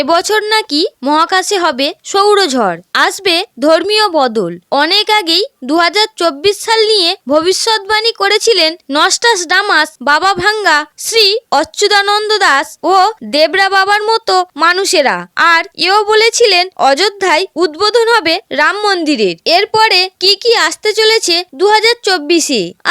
এবছর নাকি মহাকাশে হবে সৌরঝড়। আসবে ধর্মীয় বদল। অনেক আগেই দু হাজার চব্বিশ সাল নিয়ে ভবিষ্যৎবাণী করেছিলেন নস্টাস ডামাস, বাবা ভাঙ্গা, শ্রী অচ্যুতানন্দ দাস ও দেবরা বাবার মতো মানুষেরা। আর এও বলেছিলেন অযোধ্যায় উদ্বোধন হবে রাম মন্দিরের। এরপরে কি কি আসতে চলেছে দু হাজার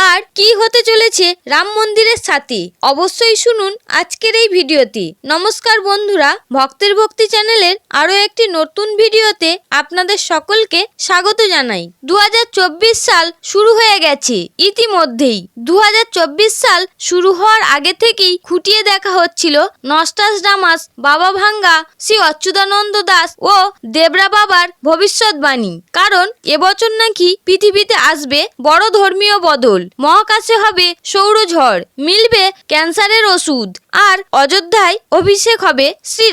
আর কি হতে চলেছে রাম মন্দিরের সাথে? অবশ্যই শুনুন আজকের এই ভিডিওটি। নমস্কার বন্ধুরা, ভক্তের ভক্তি চ্যানেলের আরও একটি নতুন ভিডিওতে আপনাদের সকলকে স্বাগত জানাই। দু হাজার চব্বিশ সাল শুরু হয়ে গেছে। ইতিমধ্যেই দু হাজার চব্বিশ সাল শুরু হওয়ার আগে থেকেই খুঁটিয়ে দেখা হচ্ছিল নস্টাস ডামাস, বাবা ভাঙ্গা, শ্রী অচ্যুতানন্দ দাস ও দেবরা বাবার ভবিষ্যৎবাণী কারণ এবছর নাকি পৃথিবীতে আসবে বড় ধর্মীয় বদল। মহাকাশে হবে সৌরঝড় মিলবে ক্যান্সারের ওষুধ। আর অযোধ্যায় অভিষেক হবে শ্রী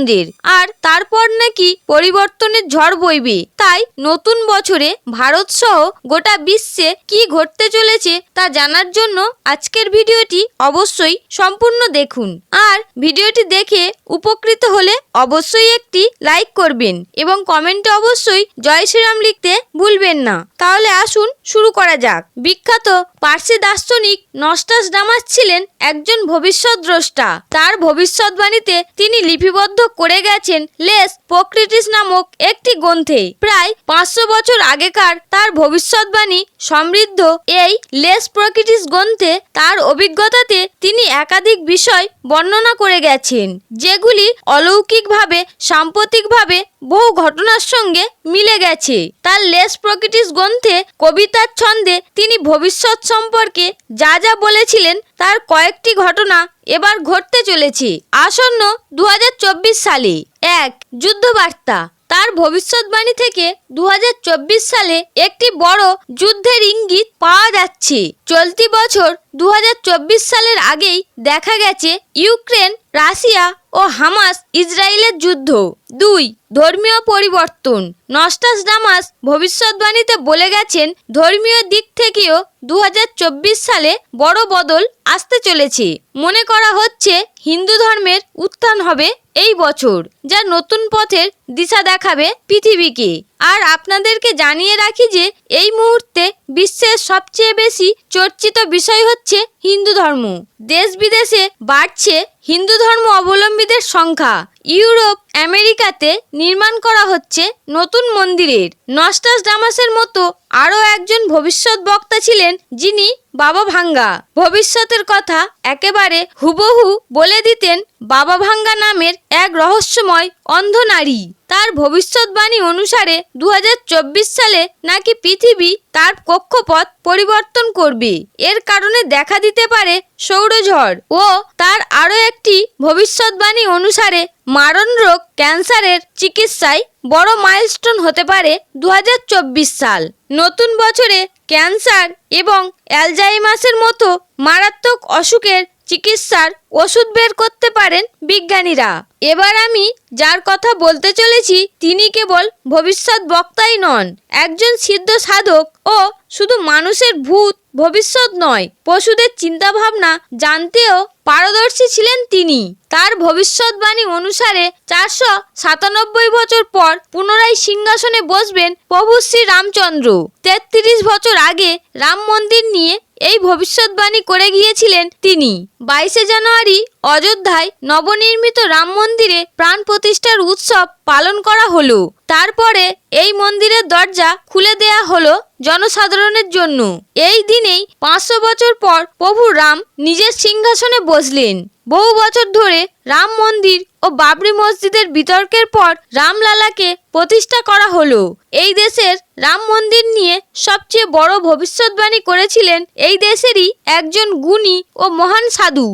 রামচন্দ্রের আর তারপর নাকি পরিবর্তনের ঝড় বইবে। তাই নতুন বছরে ভারত সহ গোটা বিশ্বে কি ঘটতে চলেছে তা জানার জন্য আজকের ভিডিওটি অবশ্যই সম্পূর্ণ দেখুন। আর ভিডিওটি দেখে উপকৃত হলে অবশ্যই একটি লাইক করবেন এবং কমেন্টে অবশ্যই জয় শ্রীরাম লিখতে ভুলবেন না। তাহলে আসুন শুরু করা যাক। বিখ্যাত পার্সি দার্শনিক নস্টাস ডামাস ছিলেন একজন ভবিষ্যৎ দ্রষ্টা। তার ভবিষ্যৎবাণীতে তিনি লিপিবদ্ধ করে গেছেন লেস প্রকৃতিস নামক একটি গ্রন্থে। প্রায় পাঁচশো বছর আগেকার তার ভবিষ্যৎবাণী সমৃদ্ধ এই লেস প্রকৃতিস গ্রন্থে তার অভিজ্ঞতাতে তিনি একাধিক বিষয় বর্ণনা করে গেছেন, যেগুলি অলৌকিকভাবে, সাম্প্রতিকভাবে বহু ঘটনার সঙ্গে মিলে গেছে। তার লেস প্রকৃতিস গ্রন্থে কবিতার ছন্দে তিনি ভবিষ্যৎ সম্পর্কে যা যা বলেছিলেন, তার কয়েকটি ঘটনা এবার ঘটতে চলেছে। আসন্ন দু হাজার চব্বিশ সালে এক যুদ্ধবার্তা, তার ভবিষ্যৎবাণী থেকে দু হাজার চব্বিশ সালে একটি বড় যুদ্ধের ইঙ্গিত পাওয়া যাচ্ছে। চলতি বছর দু হাজার চব্বিশ সালের আগেই দেখা গেছে ইউক্রেন, রাশিয়া ও হামাস ইসরায়েলের যুদ্ধ। দুই, ধর্মীয় পরিবর্তন। নস্টাস ডামাস ভবিষ্যৎবাণীতে বলে গেছেন, ধর্মীয় দিক থেকেও দু হাজার চব্বিশ সালে বড় বদল আসতে চলেছে। মনে করা হচ্ছে, হিন্দু ধর্মের উত্থান হবে এই বছর, যা নতুন পথের দিশা দেখাবে পৃথিবীকে। আর আপনাদেরকে জানিয়ে রাখি যে, এই মুহূর্তে বিশ্বের সবচেয়ে বেশি চর্চিত বিষয় হচ্ছে হিন্দু ধর্ম। দেশ বিদেশে বাড়ছে হিন্দু ধর্ম অবলম্বীদের সংখ্যা। ইউরোপ, আমেরিকাতে নির্মাণ করা হচ্ছে নতুন মন্দিরের। নস্টাস ডামাসের মতো আরও একজন ভবিষ্যৎ বক্তা ছিলেন যিনি বাবা ভাঙ্গা। ভবিষ্যতের কথা একেবারে হুবহু বলে দিতেন বাবা ভাঙ্গা নামের এক রহস্যময় অন্ধ নারী। তার ভবিষ্যৎবাণী অনুসারে দু হাজার চব্বিশ সালে নাকি পৃথিবী তার কক্ষপথ পরিবর্তন করবে। এর কারণে দেখা দিতে পারে সৌরঝড় ও তার আরও একটি ভবিষ্যৎবাণী অনুসারে মারণ রোগ ক্যান্সারের চিকিৎসায় বড় মাইলস্টোন হতে পারে দু হাজার চব্বিশ সাল। নতুন বছরে ক্যান্সার এবং অ্যালজাইমাসের মতো মারাত্মক অসুখের চিকিৎসার ওষুধ বের করতে পারেন বিজ্ঞানীরা। এবার আমি যার কথা বলতে চলেছি, তিনি কেবল ভবিষ্যৎ বক্তাই নন, একজন সিদ্ধ সাধক ও শুধু মানুষের ভূত ভবিষ্যৎ নয়, পশুদের চিন্তাভাবনা জানতেও পারদর্শী ছিলেন তিনি। তার ভবিষ্যৎবাণী অনুসারে চারশো সাতানব্বই বছর পর পুনরায় সিংহাসনে বসবেন প্রভু শ্রী রামচন্দ্র। তেত্রিশ বছর আগে রাম মন্দির নিয়ে এই ভবিষ্যৎবাণী করে গিয়েছিলেন তিনি। বাইশে জানুয়ারি অযোধ্যায় নবনির্মিত রাম মন্দিরে প্রাণ প্রতিষ্ঠার উৎসব পালন করা হলো। তারপরে এই মন্দিরের দরজা খুলে দেয়া হলো জনসাধারণের জন্য। এই দিনেই পাঁচশো বছর পর প্রভু রাম নিজের সিংহাসনে বসলেন। বহু বছর ধরে রাম মন্দির ও বাবরি মসজিদের বিতর্কের পর রামলালাকে প্রতিষ্ঠা করা হলো। এই দেশের রাম মন্দির নিয়ে সবচেয়ে বড় ভবিষ্যৎবাণী করেছিলেন এই দেশেরই একজন গুণী ও মহান সাধু।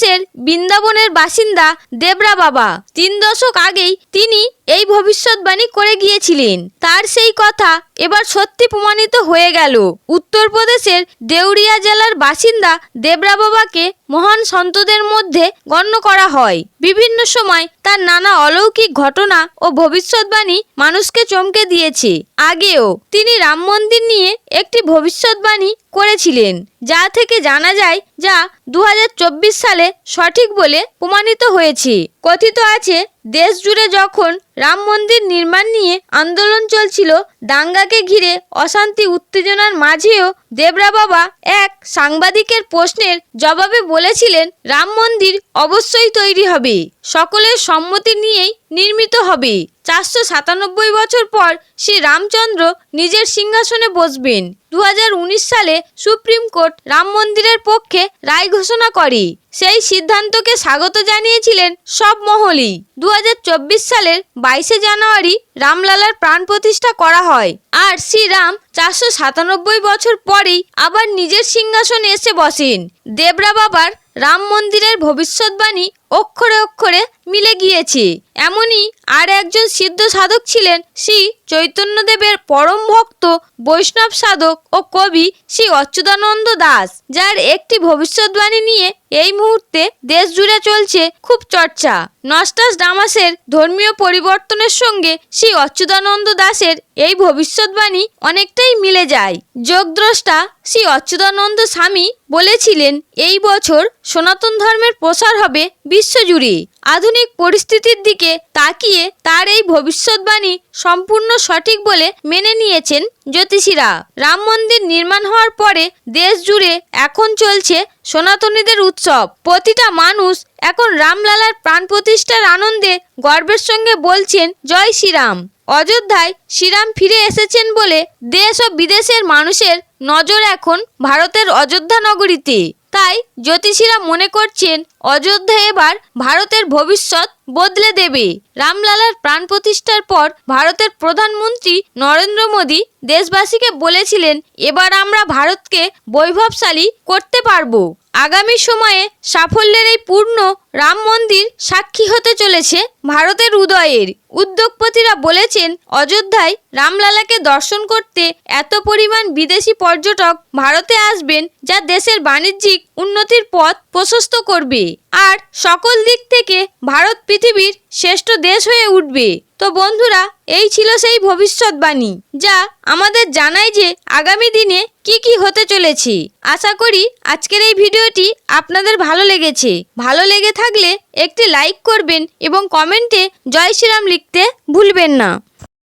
উত্তরপ্রদেশের বৃন্দাবনের বাসিন্দা দেবরা বাবা। তিন দশক আগেই তিনি এই ভবিষ্যৎবাণী করে গিয়েছিলেন। তার সেই কথা এবার সত্যি প্রমাণিত হয়ে গেল। উত্তরপ্রদেশের দেউরিয়া জেলার বাসিন্দা দেবরা বাবাকে মহান সন্তদের মধ্যে গণ্য করা হয়। বিভিন্ন সময় তার নানা অলৌকিক ঘটনা ও ভবিষ্যৎবাণী মানুষকে চমকে দিয়েছে। আগেও তিনি রাম মন্দির নিয়ে একটি ভবিষ্যৎবাণী করেছিলেন, যা থেকে জানা যায় যা দু হাজার চব্বিশ সালে সঠিক বলে প্রমাণিত হয়েছে। কথিত আছে দেশ জুড়ে যখন রাম মন্দির নির্মাণ নিয়ে আন্দোলন চলছিল, দাঙ্গাকে ঘিরে অশান্তি উত্তেজনার মাঝেও দেবরা বাবা এক সাংবাদিকের প্রশ্নের জবাবে বলেছিলেন, রাম মন্দির অবশ্যই তৈরি হবে। সকলের সম্মতি নিয়েই নির্মিত হবে। চারশো সাতানব্বই বছর পর শ্রী রামচন্দ্র নিজের সিংহাসনে বসবেন। দু হাজার উনিশ সালে সুপ্রিম কোর্ট রাম মন্দিরের পক্ষে রায় ঘোষণা করে। সেই সিদ্ধান্তকে স্বাগত জানিয়েছিলেন সব মহলই। দু হাজার চব্বিশ সালের বাইশে জানুয়ারি রামলালার প্রাণ প্রতিষ্ঠা করা হয়। আর শ্রীরাম চারশো সাতানব্বই বছর পরেই আবার নিজের সিংহাসনে এসে বসেন। দেবরা বাবার রাম মন্দিরের ভবিষ্যৎবাণী অক্ষরে অক্ষরে মিলে গিয়েছে। এমনই আর একজন সিদ্ধ সাধক ছিলেন শ্রী চৈতন্যদেবের পরম ভক্ত, বৈষ্ণব সাধক ও কবি শ্রী অচ্যুতানন্দ দাস, যার একটি ভবিষ্যৎবাণী নিয়ে এই মুহূর্তে দেশ জুড়ে চলছে খুব চর্চা। নস্টাস ডামাসের ধর্মীয় পরিবর্তনের সঙ্গে শ্রী অচ্যুতানন্দ দাসের এই ভবিষ্যৎবাণী অনেকটাই মিলে যায়। যোগদ্রষ্টা শ্রী অচ্যুতানন্দ স্বামী বলেছিলেন, এই বছর সনাতন ধর্মের প্রসার হবে বিশ্বজুড়ে আধুনিক পরিস্থিতির দিকে তাকিয়ে তার এই ভবিষ্যৎবাণী সম্পূর্ণ সঠিক বলে মেনে নিয়েছেন জ্যোতিষীরা। রাম মন্দির নির্মাণ হওয়ার পরে দেশ জুড়ে এখন চলছে সনাতনীদের উৎসব। প্রতিটা মানুষ এখন রামলালার প্রাণ প্রতিষ্ঠার আনন্দে গর্বের সঙ্গে বলছেন, জয় শ্রীরাম। অযোধ্যায় শ্রীরাম ফিরে এসেছেন বলে দেশ ও বিদেশের মানুষের নজর এখন ভারতের অযোধ্যা নগরীতে। তাই জ্যোতিষীরা মনে করছেন অযোধ্যা এবার ভারতের ভবিষ্যৎ বদলে দেবে। রামলালার প্রাণ প্রতিষ্ঠার পর ভারতের প্রধানমন্ত্রী নরেন্দ্র মোদী দেশবাসীকে বলেছিলেন, এবার আমরা ভারতকে বৈভবশালী করতে পারব। আগামী সময়ে সাফল্যের এই পূর্ণ রাম মন্দির সাক্ষী হতে চলেছে ভারতের উদয়ের। উদ্যোগপতিরা বলেছেন, অযোধ্যায় রামলালাকে দর্শন করতে এত পরিমাণ বিদেশি পর্যটক ভারতে আসবেন যা দেশের বাণিজ্যিক উন্নতির পথ প্রশস্ত করবে। আর সকল দিক থেকে ভারত পৃথিবীর শ্রেষ্ঠ দেশ হয়ে উঠবে। তো বন্ধুরা, এই ছিল সেই ভবিষ্যৎবাণী, যা আমাদের জানায় যে আগামী দিনে কি কি হতে চলেছে। আশা করি আজকের এই ভিডিওটি আপনাদের ভালো লেগেছে। ভালো লেগে থাকলে একটি লাইক করবেন এবং কমেন্টে জয় শ্রীরাম লিখতে ভুলবেন না।